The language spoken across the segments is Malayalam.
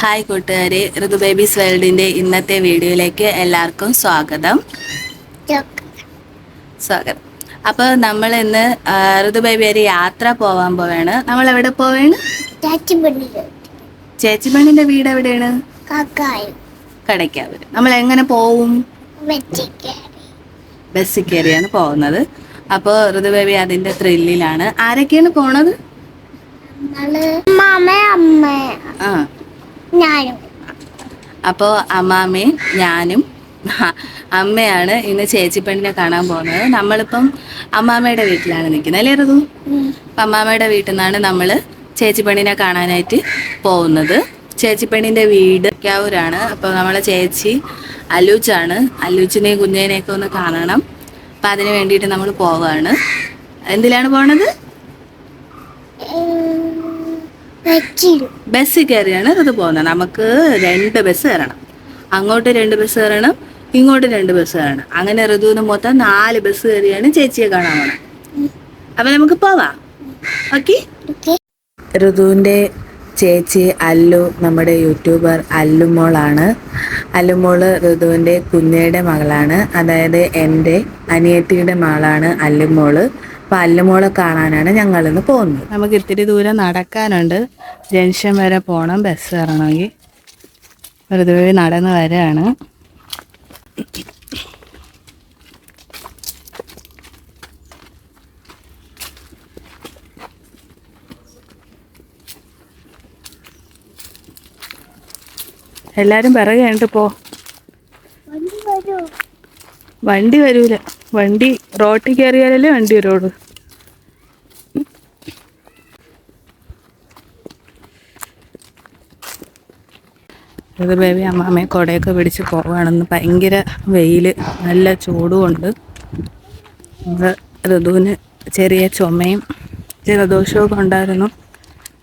ഹായ് കൂട്ടുകാരെ ഋതു ബേബീസ് വേൾഡിന്റെ ഇന്നത്തെ വീഡിയോയിലേക്ക് എല്ലാവർക്കും സ്വാഗതം. സ്വാഗതം. അപ്പോൾ നമ്മൾ ഇന്ന് ഋതു ബേബി ഒരു യാത്ര പോവാൻ പോവാണ്. നമ്മൾ എവിടെ പോവാണ്? ചേച്ചിമണ്ണിന്റെ വീട് എവിടെയാണ്? കടയ്ക്കാവൂര്. നമ്മൾ എങ്ങനെ പോവും? ബസ്സിൽ കയറിയാണ് പോകുന്നത്. അപ്പോൾ ഋതു ബേബി അതിന്റെ ത്രില്ലിലാണ് ആരൊക്കെയാണ് പോണത്? ആ. ഞാനും. അപ്പോൾ അമ്മാമ്മയും ഞാനും അമ്മയാണ് ഇന്ന് ചേച്ചിപ്പെണ്ണിനെ കാണാൻ പോകുന്നത്. നമ്മളിപ്പം അമ്മാമ്മയുടെ വീട്ടിലാണ് നിൽക്കുന്നത് അല്ലേ ഋതു. അപ്പം അമ്മാമ്മയുടെ വീട്ടിൽ നിന്നാണ് നമ്മൾ ചേച്ചിപ്പെണ്ണിനെ കാണാനായിട്ട് പോകുന്നത്. ചേച്ചി ചേച്ചിപ്പെണ്ണിന്റെ വീട് ക്യാവൂരാണ്. അപ്പോൾ നമ്മളെ ചേച്ചി അലൂച്ചാണ് അലൂച്ചിനെയും കുഞ്ഞേനെയൊക്കെ ഒന്ന് കാണണം. അപ്പം അതിന് വേണ്ടിയിട്ട് നമ്മൾ പോവുകയാണ് എന്തിലാണ് പോണത്? ബസ്സിൽ കയറിയാണ് ഇത് പോകുന്നത്. നമുക്ക് രണ്ട് ബസ് കയറണം. അങ്ങോട്ട് രണ്ട് ബസ് കയറണം ഇങ്ങോട്ട് രണ്ട് ബസ് കയറണം. അങ്ങനെ ഋതുവിന് മൊത്തം നാല് ബസ് കയറിയാണ് ചേച്ചിയെ കാണാൻ പോണം. അപ്പൊ നമുക്ക് പോവാം. ഓക്കെ? ഓക്കെ. ഋതുവിന്റെ ചേച്ചി അല്ലു നമ്മുടെ യൂട്യൂബർ അല്ലുമോളാണ് അല്ലുമോൾ ഋതുവിന്റെ കുഞ്ഞയുടെ മകളാണ്. അതായത് എന്റെ അനിയത്തിയുടെ മകളാണ് അല്ലുമോൾ അപ്പം കാണാനാണ് ഞങ്ങളിന്ന് പോകുന്നത്. നമുക്ക് ഇത്തിരി ദൂരം നടക്കാനുണ്ട്. ജംഗ്ഷൻ വരെ പോകണം ബസ് കയറണമെങ്കിൽ ഋതുവഴി നടന്ന് വരാണ്. എല്ലാരും പിറകെ ഉണ്ട് പോ. വരൂ. വണ്ടി വരൂല. വണ്ടി റോട്ടിൽ കയറിയാലല്ലേ വണ്ടി വരുള്ളൂ. അത് ബേബി അമ്മാമ്മയെ കുടയൊക്കെ പിടിച്ച് പോവുകയാണെന്ന് ഭയങ്കര വെയിൽ നല്ല ചൂടുമുണ്ട്. ഋതുവിന് ചെറിയ ചുമയും ജലദോഷമൊക്കെ ഉണ്ടായിരുന്നു.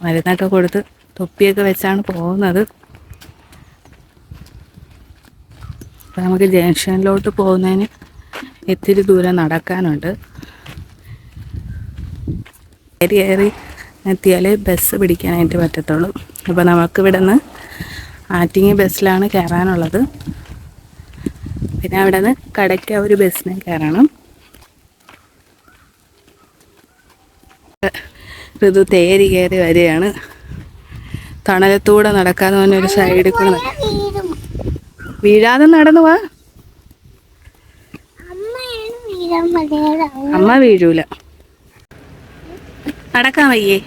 മരുന്നൊക്കെ കൊടുത്ത് തൊപ്പിയൊക്കെ വെച്ചാണ് പോകുന്നത്. നമുക്ക് ജംഗ്ഷനിലോട്ട് പോകുന്നതിന് ഇത്തിരി ദൂരം നടക്കാനുണ്ട്. കയറി കയറി എത്തിയാലേ ബസ് പിടിക്കാനായിട്ട് പറ്റത്തുള്ളൂ. അപ്പോൾ നമുക്ക് ഇവിടെ നിന്ന് ആറ്റിങ്ങി ബസ്സിലാണ് കയറാനുള്ളത്. പിന്നെ അവിടെ നിന്ന് കടയ്ക്ക് ഒരു ബസ്സിന് കയറണം. ഋതു തേരി കയറി വരികയാണ്. തണലത്തൂടെ തന്നെ ഒരു സൈഡിൽ കൂടെ വീഴാതെ നടന്നു വാ. അമ്മ വീഴൂല. നടക്കാൻ വയ്യേ.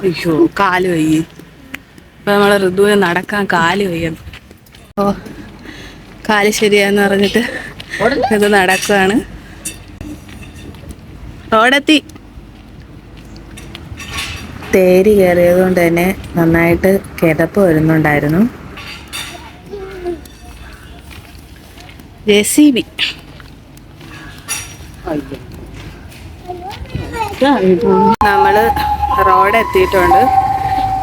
അയ്യോ കാൽ വയ്യേ. ഇപ്പൊ നമ്മളെ ഋതുവിന് നടക്കാൻ കാൽ വയ്യ. ഓ കാൽ ശരിയാന്ന് പറഞ്ഞിട്ട് ഇത് നടക്കുകയാണ് റോഡെത്തി തേരി കയറിയത് കൊണ്ട് തന്നെ നന്നായിട്ട് കിതപ്പ് വരുന്നുണ്ടായിരുന്നു. J C B. നമ്മൾ റോഡ് എത്തിയിട്ടുണ്ട്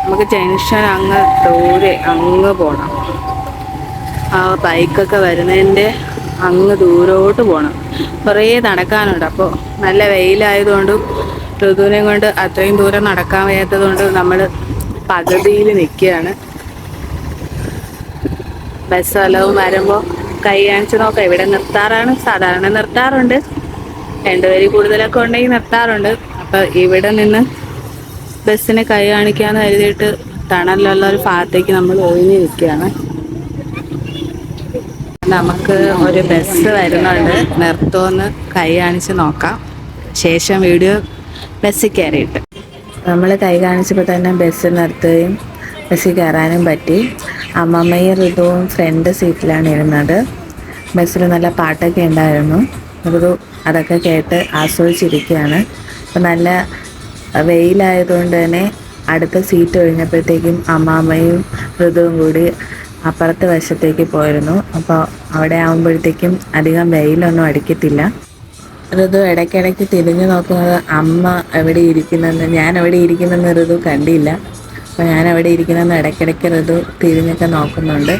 നമുക്ക് ജംഗ്ഷൻ അങ്ങ് ദൂരെ അങ്ങ് പോണം. ആ ബൈക്കൊക്കെ വരുന്നതിന്റെ അങ്ങ് ദൂരോട്ട് പോകണം കുറേ നടക്കാനുണ്ട്. അപ്പോൾ നല്ല വെയിലായതുകൊണ്ട് ഋതുവിനെ കൊണ്ട് അത്രയും ദൂരം നടക്കാൻ വയ്യാത്തത് കൊണ്ട് നമ്മൾ പകുതിയിൽ നിൽക്കുകയാണ്. ബസ് അലവ് വരുമ്പോൾ കൈ കാണിച്ച് നോക്കാം. ഇവിടെ നിർത്താറാണ്. സാധാരണ നിർത്താറുണ്ട്. രണ്ടുപേര് കൂടുതലൊക്കെ ഉണ്ടെങ്കിൽ നിർത്താറുണ്ട്. അപ്പൊ ഇവിടെ നിന്ന് ബസ്സിന് കൈ കാണിക്കാന്ന് കരുതിയിട്ട് തണലുള്ള ഒരു ഭാഗത്തേക്ക് നമ്മൾ ഒഴിഞ്ഞു നിൽക്കുകയാണ്. നമുക്ക് ഒരു ബസ് വരുന്നുണ്ട്. നിർത്തുമെന്ന് കൈ കാണിച്ച് നോക്കാം. ശേഷം വീഡിയോ ബസ്സിൽ കയറിയിട്ട്. നമ്മൾ കൈ കാണിച്ചപ്പോൾ തന്നെ ബസ് നിർത്തുകയും ബസ്സിൽ കയറാനും പറ്റി. അമ്മമ്മയും ഋതുവും ഫ്രണ്ട് സീറ്റിലാണ് ഇരുന്നത്. ബസ്സിൽ നല്ല പാട്ടൊക്കെ ഉണ്ടായിരുന്നു. ഋതു അതൊക്കെ കേട്ട് ആസ്വദിച്ചിരിക്കുകയാണ്. അപ്പം നല്ല വെയിലായതുകൊണ്ട് തന്നെ അടുത്ത സീറ്റ് ഒഴിഞ്ഞപ്പോഴത്തേക്കും അമ്മാമ്മയും ഋതുവും കൂടി അപ്പുറത്തെ വശത്തേക്ക് പോയിരുന്നു. അപ്പോൾ അവിടെ ആകുമ്പോഴത്തേക്കും അധികം വെയിലൊന്നും അടിക്കത്തില്ല. ഋതു ഇടയ്ക്കിടയ്ക്ക് തിരിഞ്ഞു നോക്കുന്നത് അമ്മ എവിടെ ഇരിക്കുന്നെന്ന് ഞാൻ എവിടെ ഇരിക്കുന്നെന്ന് ഋതു കണ്ടില്ല. അപ്പോൾ ഞാൻ അവിടെ ഇരിക്കുന്ന ഇടയ്ക്കിടയ്ക്ക് ഋതു തിരിഞ്ഞൊക്കെ നോക്കുന്നുണ്ട്.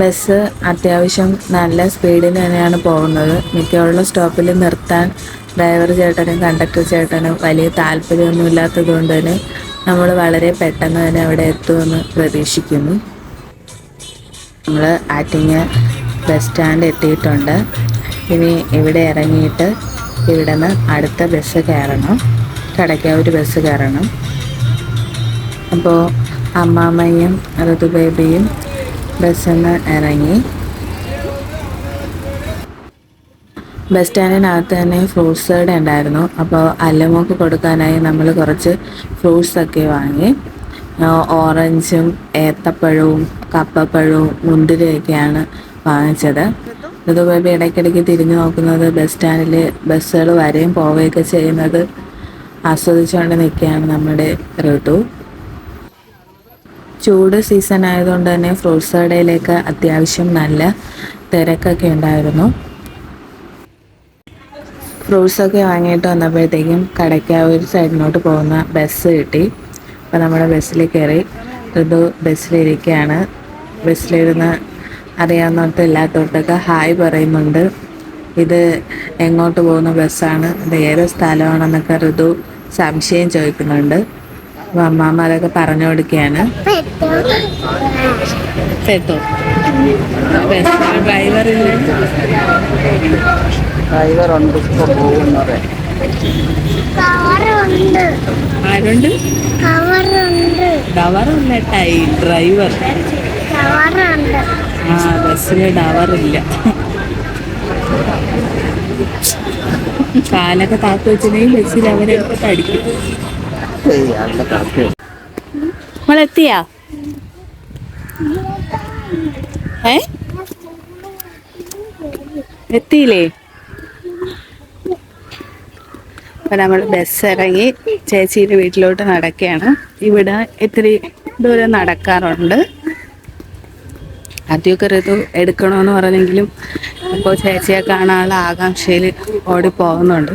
ബസ് അത്യാവശ്യം നല്ല സ്പീഡിൽ തന്നെയാണ് പോകുന്നത്. മിക്കവാറും സ്റ്റോപ്പിൽ നിർത്താൻ ഡ്രൈവർ ചേട്ടനും കണ്ടക്ടർ ചേട്ടനും വലിയ താല്പര്യമൊന്നും ഇല്ലാത്തത് കൊണ്ട് തന്നെ നമ്മൾ വളരെ പെട്ടെന്ന് തന്നെ അവിടെ എത്തുമെന്ന് പ്രതീക്ഷിക്കുന്നു. നമ്മൾ ആറ്റിങ്ങ ബസ് സ്റ്റാൻഡ് എത്തിയിട്ടുണ്ട്. ഇനി ഇവിടെ ഇറങ്ങിയിട്ട് ഇവിടെ നിന്ന് അടുത്ത ബസ് കയറണം. കടയ്ക്കാവൂർ ബസ് കയറണം. അപ്പോൾ അമ്മാമ്മയും ഋതു ബേബിയും ബസ്സിൽ നിന്ന് ഇറങ്ങി. ബസ് സ്റ്റാൻഡിനകത്ത് തന്നെ ഫ്രൂട്ട്സ് കട ഉണ്ടായിരുന്നു. അപ്പോൾ അല്ലമോക്ക് കൊടുക്കാനായി നമ്മൾ കുറച്ച് ഫ്രൂട്ട്സ് ഒക്കെ വാങ്ങി. ഓറഞ്ചും ഏത്തപ്പഴവും കപ്പപ്പഴവും മുന്തിരിയൊക്കെയാണ് വാങ്ങിച്ചത്. ഋതുബേബി ഇടയ്ക്കിടയ്ക്ക് തിരിഞ്ഞു നോക്കുന്നത് ബസ് സ്റ്റാൻഡിൽ ബസ്സുകൾ വരെയും പോവുകയൊക്കെ ചെയ്യുന്നത് ആസ്വദിച്ചുകൊണ്ട് നിൽക്കുകയാണ് നമ്മുടെ ഋതു. ചൂട് സീസൺ ആയതുകൊണ്ട് തന്നെ ഫ്രൂട്ട്സ് കടയിലേക്ക് അത്യാവശ്യം നല്ല തിരക്കൊക്കെ ഉണ്ടായിരുന്നു. ഫ്രൂട്ട്സൊക്കെ വാങ്ങിയിട്ട് വന്നപ്പോഴത്തേക്കും കടയ്ക്കാവൂർ സൈഡിനോട്ട് പോകുന്ന ബസ് കിട്ടി. അപ്പോൾ നമ്മുടെ ബസ്സിൽ കയറി ഋതു ബസ്സിലിരിക്കുകയാണ് ബസ്സിലിരുന്ന് അറിയാവുന്നവർക്ക് ഇല്ലാത്തവർക്കൊക്കെ ഹായ് പറയുന്നുണ്ട്. ഇത് എങ്ങോട്ട് പോകുന്ന ബസ്സാണ് ഇത് ഏത് സ്ഥലമാണെന്നൊക്കെ ഋതു സംശയം ചോദിക്കുന്നുണ്ട്. അപ്പോൾ അമ്മാമ്മ അതൊക്കെ പറഞ്ഞു കൊടുക്കുകയാണ് പെട്ടോ? ഡ്രൈവർ ഡ്രൈവർ ഉണ്ട് പോകുന്നത് ആരുണ്ട്? ഡവറല്ല ടൈ ഡ്രൈവർ. ആ ബസ്സിന് ഡവറില്ല കാലൊക്കെ താത്തു വെച്ചിട്ടുണ്ടെങ്കിൽ ബസ്സിൽ അവരെടുത്ത് അടിക്കും കറക്റ്റ് ഏ? എത്തിയില്ലേ? അപ്പൊ നമ്മൾ ബസ് ഇറങ്ങി ചേച്ചിയുടെ വീട്ടിലോട്ട് നടക്കുകയാണ്. ഇവിടെ ഇത്തിരി ദൂരം നടക്കാറുണ്ട്. ആദ്യമൊക്കെ ഋതു എടുക്കണമെന്ന് പറഞ്ഞെങ്കിലും ഇപ്പോൾ ചേച്ചിയെ കാണാനുള്ള ആകാംക്ഷയിൽ ഓടി പോകുന്നുണ്ട്.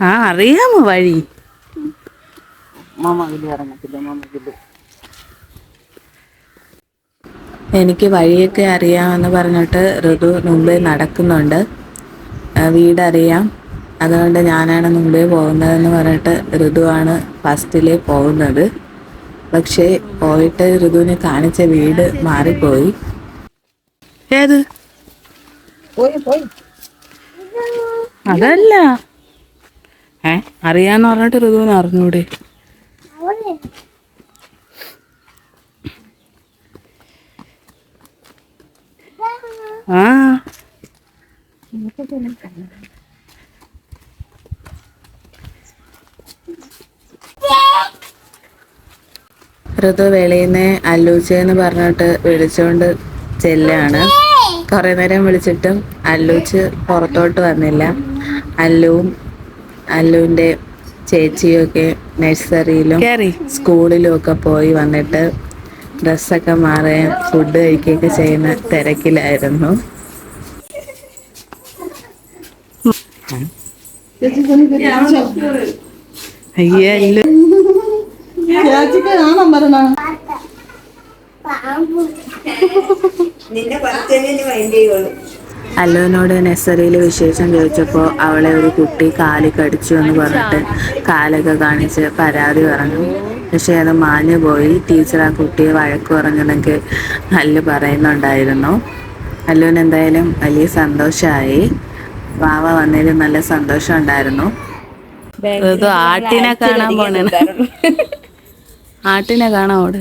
ആ അറിയാമോ വഴി? എനിക്ക് വഴിയൊക്കെ അറിയാമെന്ന് പറഞ്ഞിട്ട് ഋതു മുമ്പേ നടക്കുന്നുണ്ട്. വീടറിയാം. അതുകൊണ്ട് ഞാനാണ് മുമ്പേ പോകുന്നതെന്ന് പറഞ്ഞിട്ട് ഋതുവാണ് ഫസ്റ്റിലെ പോകുന്നത്. പക്ഷേ പോയിട്ട് ഋതുവിനെ കാണിച്ച വീട് മാറിപ്പോയി. ഏത്? അതല്ല. ഏ? അറിയാന്ന് പറഞ്ഞിട്ട് ഋതുവിന് അറിഞ്ഞൂടെ? ആ. ഋതു വെളിയിന്ന് അല്ലൂച്ച അല്ലൂച്ചെന്ന് പറഞ്ഞിട്ട് വിളിച്ചുകൊണ്ട് ചെല്ലാണ്. കുറെ നേരം വിളിച്ചിട്ടും അല്ലൂച്ച് പുറത്തോട്ട് വന്നില്ല. അല്ലുവും അല്ലുവിന്റെ ചേച്ചിയൊക്കെ ഒക്കെ നഴ്സറിയിലും സ്കൂളിലും ഒക്കെ പോയി വന്നിട്ട് ഡ്രസ്സൊക്കെ മാറുകയും ഫുഡ് കഴിക്കുകയൊക്കെ ചെയ്യുന്ന തിരക്കിലായിരുന്നു. അയ്യേ പറഞ്ഞു പറഞ്ഞ പാമ്പ്. അല്ലുവിനോട് നഴ്സറിയിൽ വിശേഷം ചോദിച്ചപ്പോൾ അവളെ ഒരു കുട്ടി കാൽ കടിച്ചു എന്ന് പറഞ്ഞിട്ട് കാലൊക്കെ കാണിച്ച് പരാതി പറഞ്ഞു. പക്ഷേ അത് മാഞ്ഞു പോയി. ടീച്ചർ ആ കുട്ടിയെ വഴക്ക് പറഞ്ഞെന്നൊക്കെ അല്ലു പറയുന്നുണ്ടായിരുന്നു. അല്ലുവിന് എന്തായാലും വലിയ സന്തോഷമായി വാവ വന്നതിൽ നല്ല സന്തോഷം ഉണ്ടായിരുന്നു. ആട്ടിനെ കാണാൻ പോണേ ആട്ടിനെ കാണാൻ ഓട്.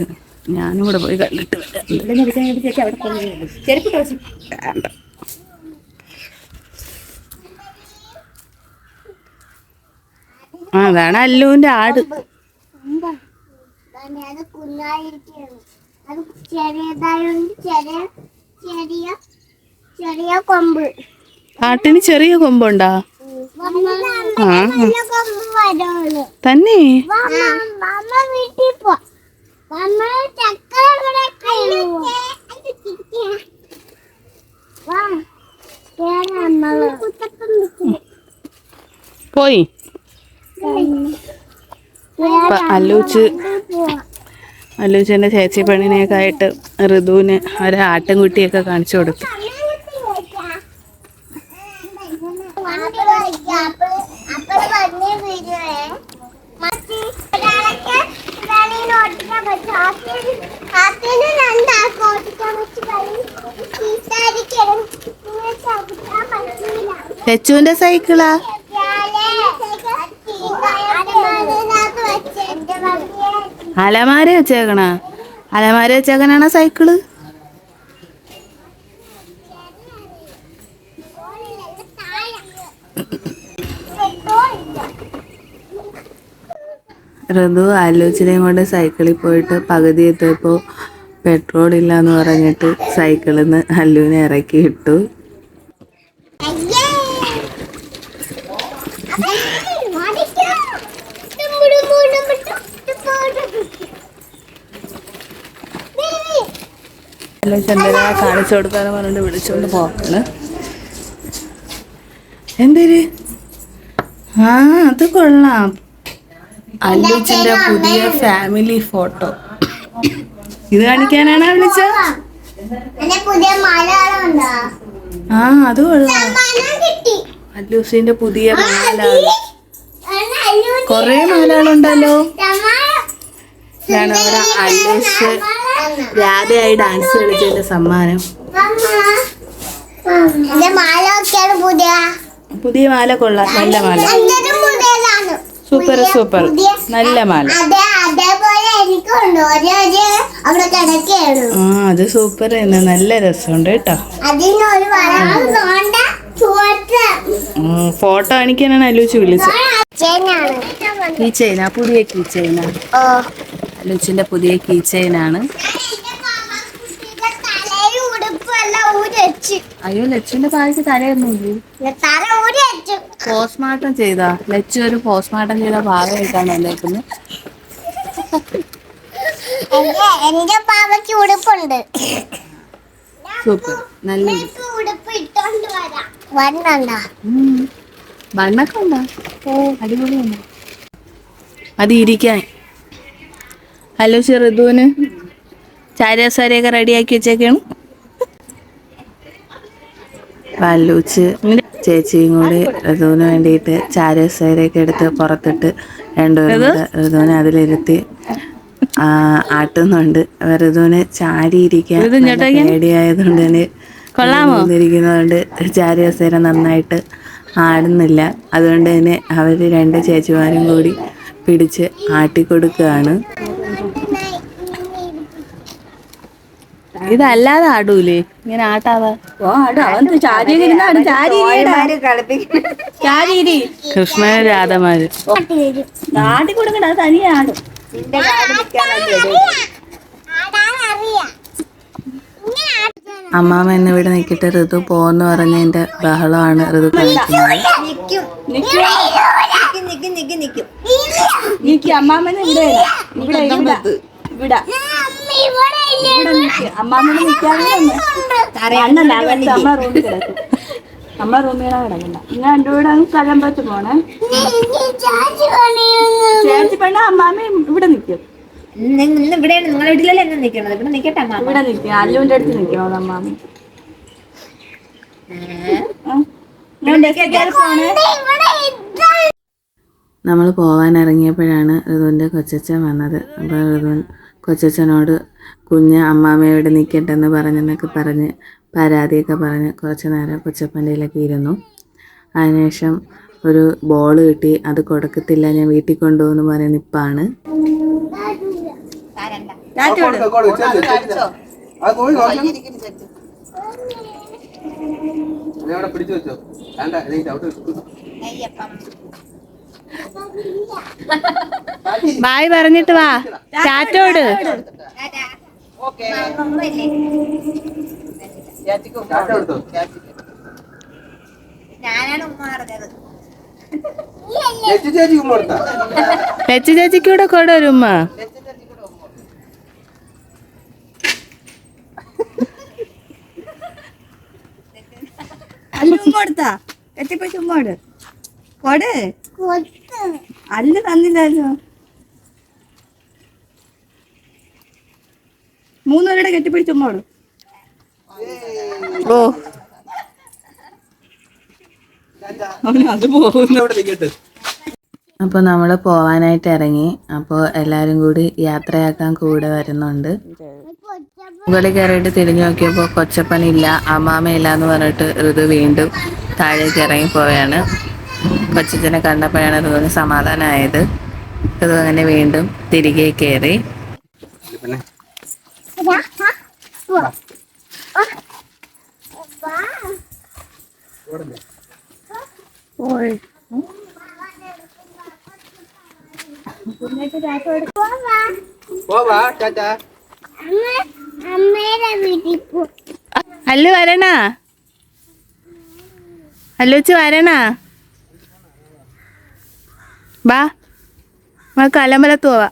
ഞാനും കൂടെ പോയി കണ്ടിട്ട് വരാം. വേണ്ട. ആ അതാണ് അല്ലുവിന്റെ ആട്. കുഞ്ഞായിരിക്കാണ് ചെറിയ കൊമ്പുണ്ടാ? ആ തന്നെ? പോയി. ഇപ്പൊ അല്ലൂച്ച് അല്ലൂച്ചന്റെ ചേച്ചി പെണ്ണിനെയൊക്കെ ആയിട്ട് ഋതുവിന് ഒരു ആട്ടിൻകുട്ടിയൊക്കെ കാണിച്ചു കൊടുത്തു. ലച്ചുവിന്റെ സൈക്കിളാ? അലമാര വെച്ചേക്കണ. അലമാര വെച്ചേക്കനാണോ സൈക്കിൾ? ഋതു ആലോചനയും കൊണ്ട് സൈക്കിളിൽ പോയിട്ട് പകുതി എത്തിയപ്പോൾ പെട്രോൾ ഇല്ല എന്ന് പറഞ്ഞിട്ട് സൈക്കിളിൽ നിന്ന് അല്ലുവിനെ ഇറക്കി ഇട്ടു അല്ല ചന്ദ്ര കാണിച്ചു കൊടുക്കാന്ന് പറഞ്ഞിട്ട് വിളിച്ചോണ്ട് പോക്കാണ് എന്തേര്? ആ അത് കൊള്ളാം. അല്ലുച്ചന്റെ പുതിയ ഫാമിലി ഫോട്ടോ. ഇത് കാണിക്കാനാണോ വിളിച്ച? ആ അത് കൊള്ളാം. അല്ലൂസിന്റെ പുതിയ മാല കൊറേ മാലകളുണ്ടല്ലോ ഞാൻ ഇതാണ് അവിടെ അല്ലൂസ് രാധയായി ഡാൻസ് കളിച്ചതിന്റെ സമ്മാനം. പുതിയ. മാല കൊള്ളാം. നല്ല മാല. Super super. നല്ല മാല. ആ അത് സൂപ്പർ തന്നെ. നല്ല രസമുണ്ട് കേട്ടോ. ഫോട്ടോ കാണിക്കാനാണ് അല്ലൂച്ച് വിളിച്ചത്. ഈ കീ ചെയിനാ പുതിയ കീ ചെയിനാ. ഓ അല്ലൂച്ചിന്റെ പുതിയ കീ ചെയിനാണ് അയ്യോ ലച്ചുവിന്റെ പായ്ക്ക് തലയൊന്നുമില്ലേ? പോസ്റ്റ്മോർട്ടം ചെയ്താ. ലച്ചു ഒരു പോസ്റ്റ്മോർട്ടം ചെയ്ത ഭാഗമായിട്ടാണ് വന്നേക്കുന്നത്. എന്റെ പാവയ്ക്ക് ഉടുപ്പുണ്ട്. സൂപ്പർ. നല്ല ഉണ്ടോ? അടിപൊളിയുണ്ട് അത് ഇരിക്കാൻ. ഹലോ ഋതുവിന് ചാരിയാസാരിയൊക്കെ റെഡിയാക്കി വെച്ചേക്കാണ്. പല്ലൂച്ച് ചേച്ചിയും കൂടി ഋതുവിന് വേണ്ടിയിട്ട് ചാരിയാസാരിയൊക്കെ എടുത്ത് പുറത്തിട്ട് രണ്ടുപേരും ഋതുവിനെ അതിലിരുത്തി ആട്ടുന്നുണ്ട്. ഋതുവിന് ചാരി ഇരിക്കാൻ നല്ല പേടിയായതുകൊണ്ട് തന്നെ ഇരിക്കുന്നതുകൊണ്ട് ചാരിയാസേര നന്നായിട്ട് ആടുന്നില്ല. അതുകൊണ്ട് തന്നെ അവർ രണ്ട് ചേച്ചിമാരും കൂടി പിടിച്ച് ആട്ടിക്കൊടുക്കുകയാണ്. ഇതല്ലാതെ ആടൂലേ? ഇങ്ങനെ ആട്ടാതെ കൃഷ്ണന് രാധമാര്. അമ്മാമ എന്നെ ഇവിടെ നിൽക്കിട്ട്. ഋതു പോന്ന് പറഞ്ഞ പറഞ്ഞതിന്റെ ബഹളമാണ് ഋതു കളിക്കുന്നത് ഇവിടെ ഇവിടെ ഇവിടെ. ഇവിടെ അമ്മാമ്മനെ നിൽക്കാതെ അണ്ണല്ല നമ്മളെ റൂമിൽ കിടക്കും. നമ്മളെ റൂമിലാണ് കിടക്കണ്ട ഞാൻ എന്റെ കൂടെ അങ്ങ് സ്ഥലം വെച്ച് പോണേ. ചേച്ചി പെണ്ണ ഇവിടെ നിൽക്കും ഇവിടെയാണ്. നിങ്ങളുടെ വീട്ടിലല്ലേ എന്നെ ഇവിടെ നിൽക്കട്ടെ അമ്മ ഇവിടെ നിൽക്കും. അല്ലുവിന്റെ അടുത്ത് നിൽക്കണോ അമ്മാമ്മ നമ്മൾ പോകാൻ ഇറങ്ങിയപ്പോഴാണ് ഋതുവിന്റെ കൊച്ചച്ഛൻ വന്നത്. അപ്പോൾ ഋതു കൊച്ചച്ഛനോട് കുഞ്ഞ് അമ്മാമ്മയോട് നിൽക്കട്ടെ എന്ന് പറഞ്ഞെന്നൊക്കെ പറഞ്ഞ് പരാതിയൊക്കെ പറഞ്ഞ് കുറച്ച് നേരം കൊച്ചപ്പന്റെയിലൊക്കെ ഇരുന്നു. അതിനുശേഷം ഒരു ബോൾ കിട്ടി. അത് കൊടുക്കത്തില്ല ഞാൻ വീട്ടിൽ കൊണ്ടുപോകുന്നു പറയുന്ന ഇപ്പാണ് പിടിച്ചു വെച്ചോ. വേണ്ട ബായ് പറഞ്ഞിട്ട് വാ. ചാറ്റോട്. ലച്ചു കൂടെ കൂടെ ഒരു ഉമ്മ. ഉമ്മ കൊടുത്താ. കെട്ടിപ്പോയി ചുമ്മാ ഇട്. കൊട്. അല്ല തന്നില്ലല്ലോ മൂന്നുപേരുടെ കെട്ടിപ്പിടി ചുമ്മാ ഇടും. ഓ. അത് പോകുന്നു. ഇവിടെ നിൽക്കട്ടെ അപ്പോൾ നമ്മൾ പോവാനായിട്ട് ഇറങ്ങി. അപ്പോൾ എല്ലാരും കൂടി യാത്രയാക്കാൻ കൂടെ വരുന്നുണ്ട്. മുകളിൽ കയറിയിട്ട് തിരിഞ്ഞു നോക്കിയപ്പോൾ കൊച്ചപ്പനില്ല അമ്മാമയില്ല എന്ന് പറഞ്ഞിട്ട് ഋതു വീണ്ടും താഴേക്ക് ഇറങ്ങി പോവുകയാണ് കൊച്ചച്ചനെ കണ്ടപ്പോഴാണ് ഋതുവിന് സമാധാനമായത്. ഋതു അങ്ങനെ വീണ്ടും തിരികെ കയറി. ഹലോ വരണ ഹലോ ചു വീട്ടിൽ പോ. അല്ലു വരണാ? അല്ലുച്ച് വരണ? ബാ. നമുക്ക് അലമ്പലത്ത് പോവാ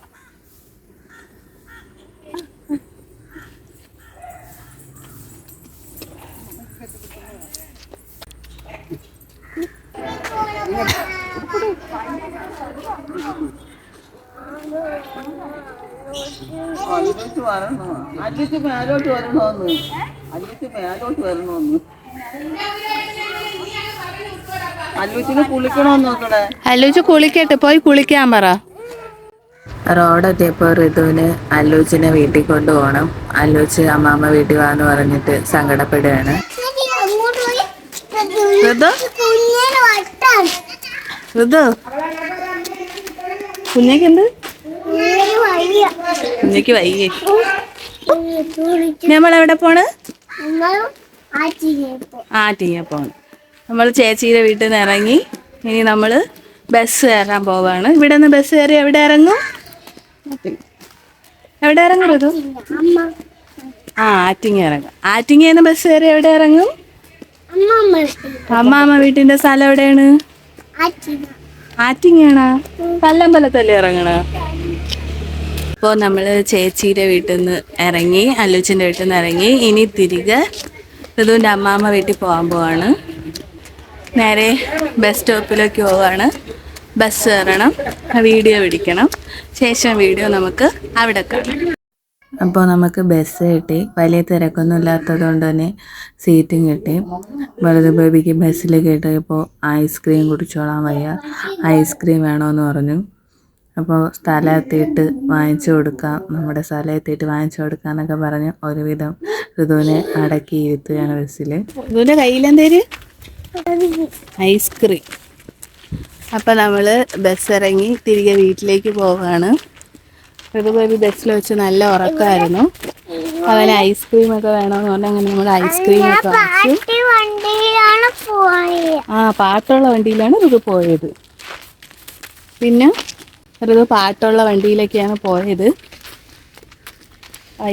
മേലോട്ട് വരണോന്ന് അല്ലോട്ട് വരണോന്ന് അല്ലുച്ച് കുളിക്കട്ടെ പോയി കുളിക്കാൻ പറ. റോഡെത്തിയപ്പോൾ ഋതുവിന് അല്ലൂച്ചിനെ വീട്ടിൽ കൊണ്ടുപോകണം. അല്ലൂച്ച് അമ്മാമ്മ വീട്ടിൽ വാന്ന് പറഞ്ഞിട്ട് സങ്കടപ്പെടുകയാണ്. ഋതു? കുഞ്ഞേക്ക് എന്ത്? വയ്യേ. നമ്മൾ എവിടെ പോണ്? ആ ആറ്റിനെ പോ ആറ്റിങ്ങ പോണ്. നമ്മൾ ചേച്ചിയുടെ വീട്ടിൽ നിന്ന് ഇറങ്ങി ഇനി നമ്മൾ ബസ് കയറാൻ പോവാണ്. ഇവിടെ നിന്ന് ബസ് കയറി എവിടെ ഇറങ്ങും? എവിടെ ഇറങ്ങും ഋതു ആ ആറ്റിങ്ങ ഇറങ്ങും. ആറ്റിങ്ങന്ന് ബസ് കയറി എവിടെ ഇറങ്ങും? അമ്മ അമ്മ വീട്ടിൽ അമ്മാമ്മ വീട്ടിന്റെ സ്ഥലം എവിടെയാണ്? ആറ്റിങ്ങാണോ കല്ലമ്പലത്തല്ലേ ഇറങ്ങണ? അപ്പോൾ നമ്മൾ ചേച്ചിയുടെ വീട്ടിൽ നിന്ന് ഇറങ്ങി അല്ലുച്ചിന്റെ വീട്ടിൽ നിന്ന് ഇറങ്ങി ഇനി തിരികെ ഋതുവിന്റെ അമ്മാമ്മ വീട്ടിൽ പോകാൻ പോവാണ്. നേരെ ബസ് സ്റ്റോപ്പിലേക്ക് പോവാണ്. ബസ് കയറണം വീഡിയോ പിടിക്കണം. ശേഷം വീഡിയോ നമുക്ക് അവിടെ കാണാം. അപ്പോൾ നമുക്ക് ബസ് കിട്ടി. വലിയ തിരക്കൊന്നും ഇല്ലാത്തത് കൊണ്ട് തന്നെ സീറ്റും കിട്ടി. വെറുതെ ബേബിക്ക് ബസ്സിൽ കേട്ടപ്പോൾ ഐസ്ക്രീം കുടിച്ചോളാൻ വയ്യ. ഐസ്ക്രീം വേണമെന്ന് പറഞ്ഞു. അപ്പോൾ സ്ഥലം എത്തിയിട്ട് വാങ്ങിച്ചു കൊടുക്കാം. നമ്മുടെ സ്ഥലം എത്തിയിട്ട് വാങ്ങിച്ചു കൊടുക്കാം എന്നൊക്കെ പറഞ്ഞ് ഒരുവിധം ഋതുവിനെ അടക്കി ഇരുത്തുകയാണ് ബസ്സിൽ ഋതുവിന്റെ കയ്യിലെന്തേര്? ഐസ്ക്രീം. അപ്പം നമ്മൾ ബസ് ഇറങ്ങി തിരികെ വീട്ടിലേക്ക് പോവുകയാണ് ഋതുബേബി ബസ്സിൽ വെച്ച് നല്ല ഉറക്കമായിരുന്നു. അവന് ഐസ്ക്രീം ഒക്കെ വേണമെന്ന് പറഞ്ഞാൽ അങ്ങനെ നമ്മൾ ഐസ്ക്രീം ഒക്കെ വാങ്ങിച്ചു ആ പാട്ടുള്ള വണ്ടിയിലാണ് ഋതു പോയത്. പിന്നെ ഋതു പാട്ടുള്ള വണ്ടിയിലൊക്കെയാണ് പോയത്.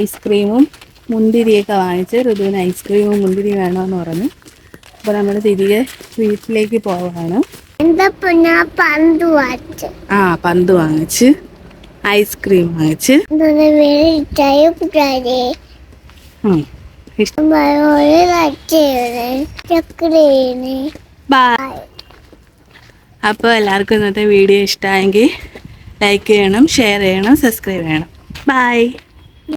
ഐസ്ക്രീമും മുന്തിരിയൊക്കെ വാങ്ങിച്ച് ഋതുവിന് ഐസ്ക്രീമും മുന്തിരി വേണമെന്ന് പറഞ്ഞു. അപ്പോൾ നമ്മൾ തിരികെ വീട്ടിലേക്ക് പോവാണ്. ആ പന്ത് വാങ്ങിച്ച്. ഐസ്ക്രീം വാങ്ങിച്ച്. വീട്ടായി പിള്ളേരെ ഉം. ഇഷ്ടം ഒരു ലച്ചയാണ് ചക്കരയാണ് ബൈ അപ്പോൾ എല്ലാവർക്കും ഇന്നത്തെ വീഡിയോ ഇഷ്ടമായെങ്കിൽ ലൈക്ക് ചെയ്യണം ഷെയർ ചെയ്യണം സബ്സ്ക്രൈബ് ചെയ്യണം. ബൈ